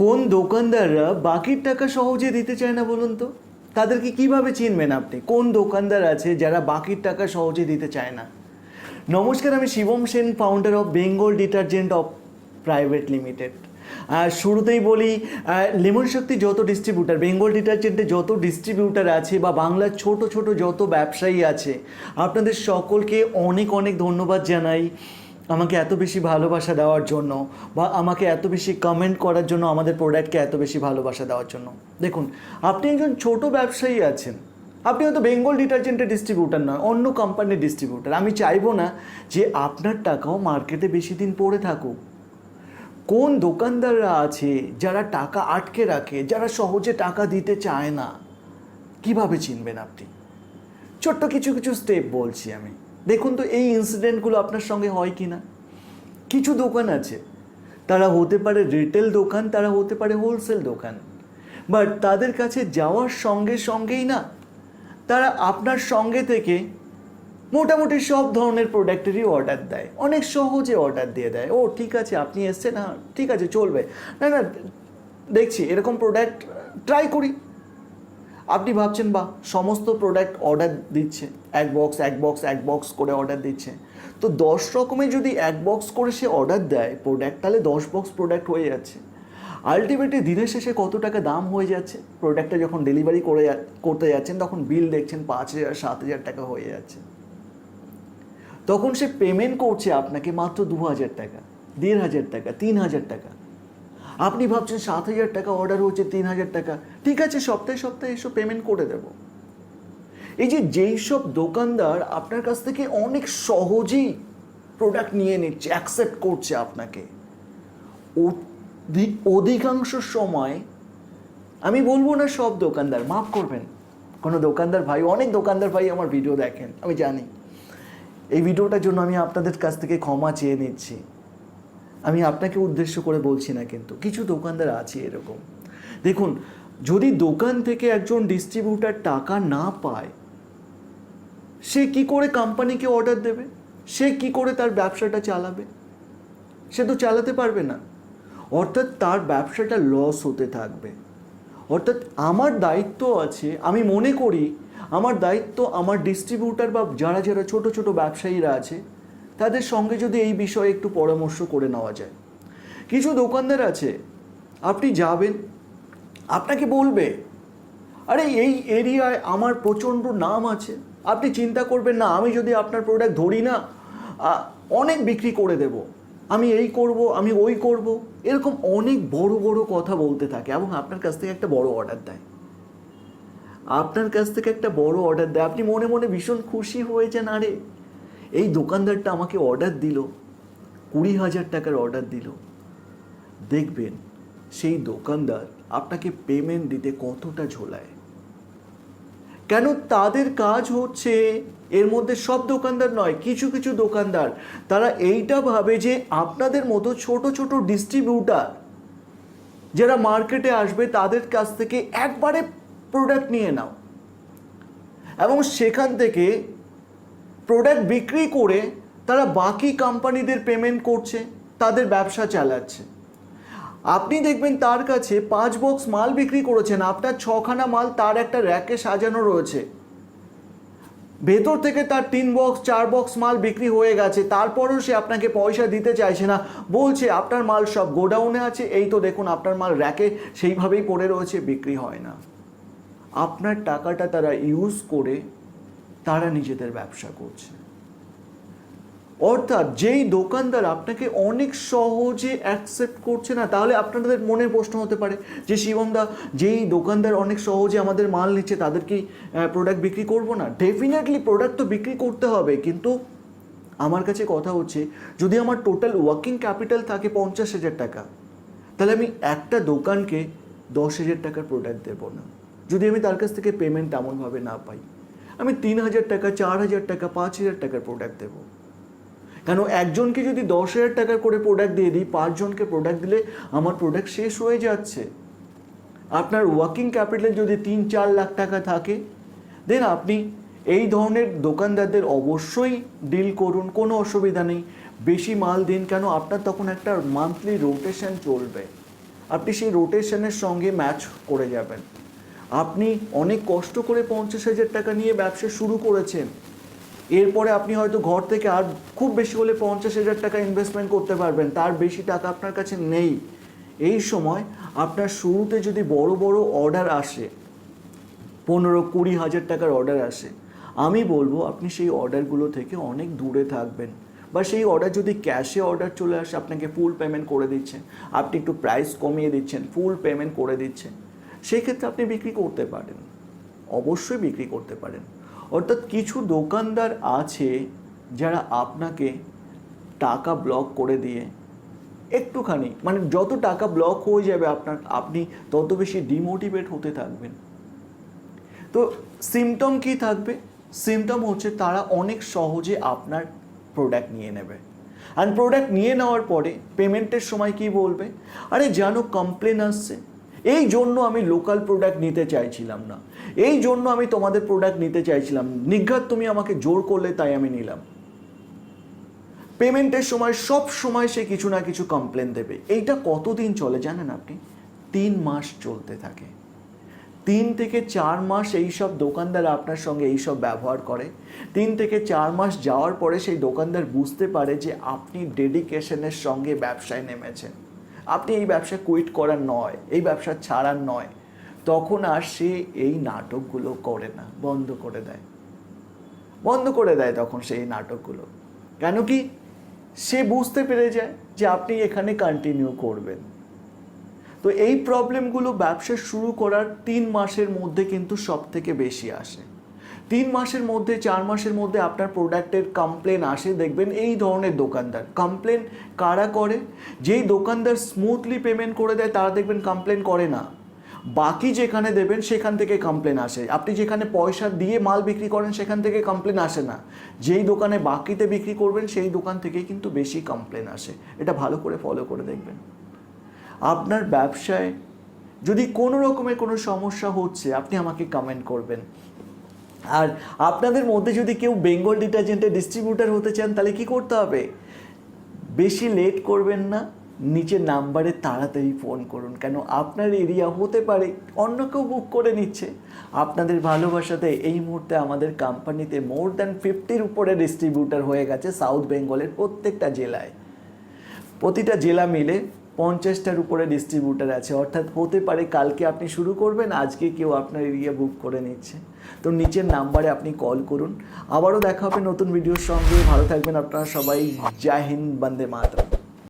কোন দোকানদাররা বাকির টাকা সহজে দিতে চায় না বলুন তো? তাদেরকে কীভাবে চিনবেন আপনি? কোন দোকানদার আছে যারা বাকির টাকা সহজে দিতে চায় না? নমস্কার, আমি Shivam Sen founder of Bengal detergent of private limited আর শুরুতেই বলি লেমন শক্তি যত ডিস্ট্রিবিউটার বেঙ্গল ডিটারজেন্টে যত ডিস্ট্রিবিউটার আছে বা বাংলার ছোট ছোট যত ব্যবসায়ী আছে, আপনাদের সকলকে অনেক অনেক ধন্যবাদ জানাই। আমাকে এত বেশি ভালোবাসা দেওয়ার জন্য বা আমাকে এত বেশি কমেন্ট করার জন্য আমাদের প্রোডাক্টকে এত বেশি ভালোবাসা দেওয়ার জন্য। দেখুন, আপনি একজন ছোট ব্যবসায়ী আছেন। আপনি হয়তো বেঙ্গল ডিটারজেন্টের ডিস্ট্রিবিউটার নয়, অন্য কোম্পানির ডিস্ট্রিবিউটার আমি চাইব না যে আপনার টাকাও মার্কেটে বেশি দিন পড়ে থাকুক। কোন দোকানদাররা আছে যারা টাকা আটকে রাখে, যারা সহজে টাকা দিতে চায় না? কীভাবে চিনবেন আপনি? ছোট্ট কিছু কিছু স্টেপ বলছি আমি। দেখুন তো, এই ইনসিডেন্টগুলো আপনার সঙ্গে হয় কি না কিছু দোকান আছে। তারা হতে পারে রিটেল দোকান, তারা হতে পারে হোলসেল দোকান। বাট তাদের কাছে যাওয়ার সঙ্গে সঙ্গেই না, তারা আপনার সঙ্গে থেকে মোটামুটি সব ধরনের প্রোডাক্টেরই অর্ডার দেয়। অনেক সহজে অর্ডার দিয়ে দেয়। ও, ঠিক আছে, আপনি এসছেন হ্যাঁ ঠিক আছে, চলবে। না না, দেখছি, এরকম প্রোডাক্ট ট্রাই করি। আপনি ভাবছেন বা সমস্ত প্রোডাক্ট অর্ডার দিচ্ছে। এক বক্স এক বক্স এক বক্স করে অর্ডার দিচ্ছে। তো দশ রকমের যদি এক বক্স করে সে অর্ডার দেয় প্রোডাক্ট তাহলে দশ বক্স প্রোডাক্ট হয়ে যাচ্ছে। আলটিমেটলি দিনের শেষে কত টাকা দাম হয়ে যাচ্ছে? প্রোডাক্টটা যখন ডেলিভারি করে করতে যাচ্ছেন, তখন বিল দেখছেন পাঁচ হাজার, সাত হাজার টাকা হয়ে যাচ্ছে। তখন সে পেমেন্ট করছে আপনাকে মাত্র দু হাজার টাকা, দেড় হাজার টাকা, তিন হাজার টাকা। আপনি ভাবছেন সাত হাজার টাকা অর্ডার হচ্ছে, তিন হাজার টাকা। ঠিক আছে, সপ্তাহে সপ্তাহে এসব পেমেন্ট করে দেব। এই যে যেই সব দোকানদার আপনার কাছ থেকে অনেক সহজেই প্রোডাক্ট নিয়ে নিচ্ছে অ্যাকসেপ্ট করছে আপনাকে অধি- অধিকাংশ সময়, আমি বলব না সব দোকানদার, মাফ করবেন। কোনো দোকানদার ভাই, অনেক দোকানদার ভাই আমার ভিডিও দেখেন, আমি জানি। এই ভিডিওটার জন্য আমি আপনাদের কাছ থেকে ক্ষমা চেয়ে নিচ্ছি। আমি আপনাকে উদ্দেশ্য করে বলছি না কিন্তু, কিছু দোকানদার আছে এরকম। দেখুন, যদি দোকান থেকে একজন ডিস্ট্রিবিউটার টাকা না পায়, সে কি করে কোম্পানিকে অর্ডার দেবে? সে কি করে তার ব্যবসাটা চালাবে? সে তো চালাতে পারবে না। অর্থাৎ তার ব্যবসাটা লস হতে থাকবে। অর্থাৎ আমার দায়িত্ব আছে, আমি মনে করি, আমার দায়িত্ব আমার ডিস্ট্রিবিউটার বা যারা যারা ছোট ছোট ব্যবসায়ীরা আছে তাদের সঙ্গে যদি এই বিষয়ে একটু পরামর্শ করে নেওয়া যায়। কিছু দোকানদার আছে, আপনি যাবেন, আপনাকে বলবে, আরে, এই এরিয়ায় আমার প্রচণ্ড নাম আছে। আপনি চিন্তা করবেন না, আমি যদি আপনার প্রোডাক্ট ধরি না অনেক বিক্রি করে দেব। আমি এই করব, আমি ওই করব। এরকম অনেক বড় বড় কথা বলতে থাকে এবং আপনার কাছ থেকে একটা বড় অর্ডার দেয়। আপনার কাছ থেকে একটা বড় অর্ডার দেয়। আপনি মনে মনে ভীষণ খুশি হয়েছেন, আরে এই দোকানদারটা আমাকে অর্ডার দিল, কুড়ি হাজার টাকার অর্ডার দিল। দেখবেন, সেই দোকানদার আপনাকে পেমেন্ট দিতে কতটা ঝোলায়। কেন তাদের কাজ হচ্ছে, এর মধ্যে সব দোকানদার নয়, কিছু কিছু দোকানদার। তারা এইটা ভাবে যে আপনাদের মতো ছোট ছোট ডিস্ট্রিবিউটার যারা মার্কেটে আসবে, তাদের কাছ থেকে একবারে প্রোডাক্ট নিয়ে নাও। এবং সেখান থেকে প্রোডাক্ট বিক্রি করে তারা বাকি কোম্পানিদের পেমেন্ট করছে, তাদের ব্যবসা চালাচ্ছে। আপনি দেখবেন তার কাছে পাঁচ বক্স মাল বিক্রি করেছেন, আপনার ছখানা মাল তার একটা র্যাকে সাজানো রয়েছে। ভেতর থেকে তার তিন বক্স চার বক্স মাল বিক্রি হয়ে গেছে, তারপরেও সে আপনাকে পয়সা দিতে চাইছে না। বলছে, আপনার মাল সব গোডাউনে আছে, এই তো দেখুন আপনার মাল র্যাকে সেইভাবেই পড়ে রয়েছে, বিক্রি হয় না। আপনার টাকাটা তারা ইউজ করে তারা নিজেদের ব্যবসা করছে। অর্থাৎ যেই দোকানদার আপনাকে অনেক সহজে অ্যাকসেপ্ট করছে না, তাহলে আপনাদের মনে প্রশ্ন হতে পারে যে শিবমদা যেই দোকানদার অনেক সহজে আমাদের মাল নিচ্ছে তাদের কি প্রোডাক্ট বিক্রি করব না? ডেফিনেটলি প্রোডাক্ট তো বিক্রি করতে হবে, কিন্তু আমার কাছে কথা হচ্ছে, যদি আমার টোটাল ওয়ার্কিং ক্যাপিটাল থাকে পঞ্চাশ হাজার টাকা, তাহলে আমি একটা দোকানকে দশ হাজার টাকার প্রোডাক্ট দেবো না। যদি আমি তার কাছ থেকে পেমেন্ট তেমনভাবে না পাই। আমি তিন হাজার টাকা, চার হাজার টাকা, পাঁচ হাজার টাকার প্রোডাক্ট দেবো। কেন একজনকে যদি দশ হাজার টাকার করে প্রোডাক্ট দিয়ে দিই, পাঁচজনকে প্রোডাক্ট দিলে আমার প্রোডাক্ট শেষ হয়ে যাচ্ছে। আপনার ওয়ার্কিং ক্যাপিটাল যদি তিন, চার লাখ টাকা থাকে দেন আপনি এই ধরনের দোকানদারদের অবশ্যই ডিল করুন, কোনো অসুবিধা নেই। বেশি মাল দিন, কেন আপনার তখন একটা মান্থলি রোটেশন চলবে। আপনি সেই রোটেশনের সঙ্গে ম্যাচ করে যাবেন। আপনি অনেক কষ্ট করে পঞ্চাশ হাজার টাকা নিয়ে ব্যবসা শুরু করেছেন। এরপরে আপনি হয়তো ঘর থেকে আর খুব বেশি হলে পঞ্চাশ হাজার টাকা ইনভেস্টমেন্ট করতে পারবেন, তার বেশি টাকা আপনার কাছে নেই। এই সময় আপনার শুরুতে যদি বড় বড় অর্ডার আসে, পনেরো কুড়ি হাজার টাকার অর্ডার আসে, আমি বলব আপনি সেই অর্ডারগুলো থেকে অনেক দূরে থাকবেন। বা সেই অর্ডার যদি ক্যাশে অর্ডার চলে আসে, আপনাকে ফুল পেমেন্ট করে দিচ্ছেন। আপনি একটু প্রাইস কমিয়ে দিচ্ছেন ফুল পেমেন্ট করে দিচ্ছেন। সেই ক্ষেত্রে আপনি বিক্রি করতে পারেন। অবশ্যই বিক্রি করতে পারেন। অর্থাৎ কিছু দোকানদার আছে যারা আপনাকে টাকা ব্লক করে দিয়ে একটুখানি মানে যত টাকা ব্লক হয়ে যাবে আপনার, আপনি তত বেশি ডিমোটিভেট হতে থাকবেন। তো সিমটম কি থাকবে? সিমটম হচ্ছে তারা অনেক সহজে আপনার প্রোডাক্ট নিয়ে নেবে। আর প্রোডাক্ট নিয়ে নেওয়ার পরে পেমেন্টের সময় কি বলবে? আরে জানো কমপ্লেন আসছে। এই জন্য আমি লোকাল প্রোডাক্ট নিতে চাইছিলাম না। এই জন্য আমি তোমাদের প্রোডাক্ট নিতে চাইছিলাম। নিঘাত তুমি আমাকে জোর করলে তাই আমি নিলাম। পেমেন্টের সময়, সব সময় সে কিছু না কিছু কমপ্লেন দেবে। এইটা কতদিন চলে জানেন আপনি? তিন মাস চলতে থাকে। তিন থেকে চার মাস এই সব দোকানদার আপনার সঙ্গে এই সব ব্যবহার করে। তিন থেকে চার মাস যাওয়ার পরে সেই দোকানদার বুঝতে পারে যে আপনি ডেডিকেশনের সঙ্গে ব্যবসায় নেমেছেন। আপনি এই ব্যবসা কুইট করার নয়, এই ব্যবসা ছাড়ার নয়। তখন আর সে এই নাটকগুলো করে না, বন্ধ করে দেয়। বন্ধ করে দেয় তখন সেই নাটকগুলো। কেন কি? সে বুঝতে পেরে যায় যে আপনি এখানে কন্টিনিউ করবেন। তো এই প্রবলেমগুলো ব্যবসা শুরু করার তিন মাসের মধ্যে কিন্তু সব থেকে বেশি আসে। তিন মাসের মধ্যে, চার মাসের মধ্যে আপনার প্রোডাক্টের কমপ্লেন আসে, দেখবেন এই ধরনের দোকানদার। কমপ্লেন কারা করে? যেই দোকানদার স্মুথলি পেমেন্ট করে দেয়, তারা দেখবেন কমপ্লেন করে না। বাকি যেখানে দেবেন, সেখান থেকে কমপ্লেন আসে। আপনি যেখানে পয়সা দিয়ে মাল বিক্রি করেন, সেখান থেকে কমপ্লেন আসে না। যেই দোকানে বাকিতে বিক্রি করবেন, সেই দোকান থেকে কিন্তু বেশি কমপ্লেন আসে। এটা ভালো করে ফলো করে দেখবেন। আপনার ব্যবসায় যদি কোনো রকমের কোনো সমস্যা হচ্ছে, আপনি আমাকে কমেন্ট করবেন। আর আপনাদের মধ্যে যদি কেউ বেঙ্গল ডিটারজেন্টের ডিস্ট্রিবিউটার হতে চান, তাহলে কি করতে হবে? বেশি লেট করবেন না, নিচের নাম্বারে তাড়াতাড়ি ফোন করুন, কেন আপনার এরিয়া হতে পারে, অন্য কেউ বুক করে নিচ্ছে। আপনাদের ভালোবাসাতে এই মুহূর্তে আমাদের কোম্পানিতে মোর দ্যান ফিফটির উপরে ডিস্ট্রিবিউটার হয়ে গেছে সাউথ বেঙ্গলের প্রত্যেকটা জেলায়। প্রতিটা জেলা মিলে পঞ্চাশটার উপরে ডিস্ট্রিবিউটার আছে। অর্থাৎ হতে পারে কালকে আপনি শুরু করবেন, আজকে কেউ আপনার এরিয়া বুক করে নিচ্ছে। তো নিচের নাম্বারে আপনি কল করুন। আবারও দেখা হবে নতুন ভিডিওর সঙ্গে। ভালো থাকবেন আপনারা সবাই। জয় হিন্দ, বন্দে মাতরম।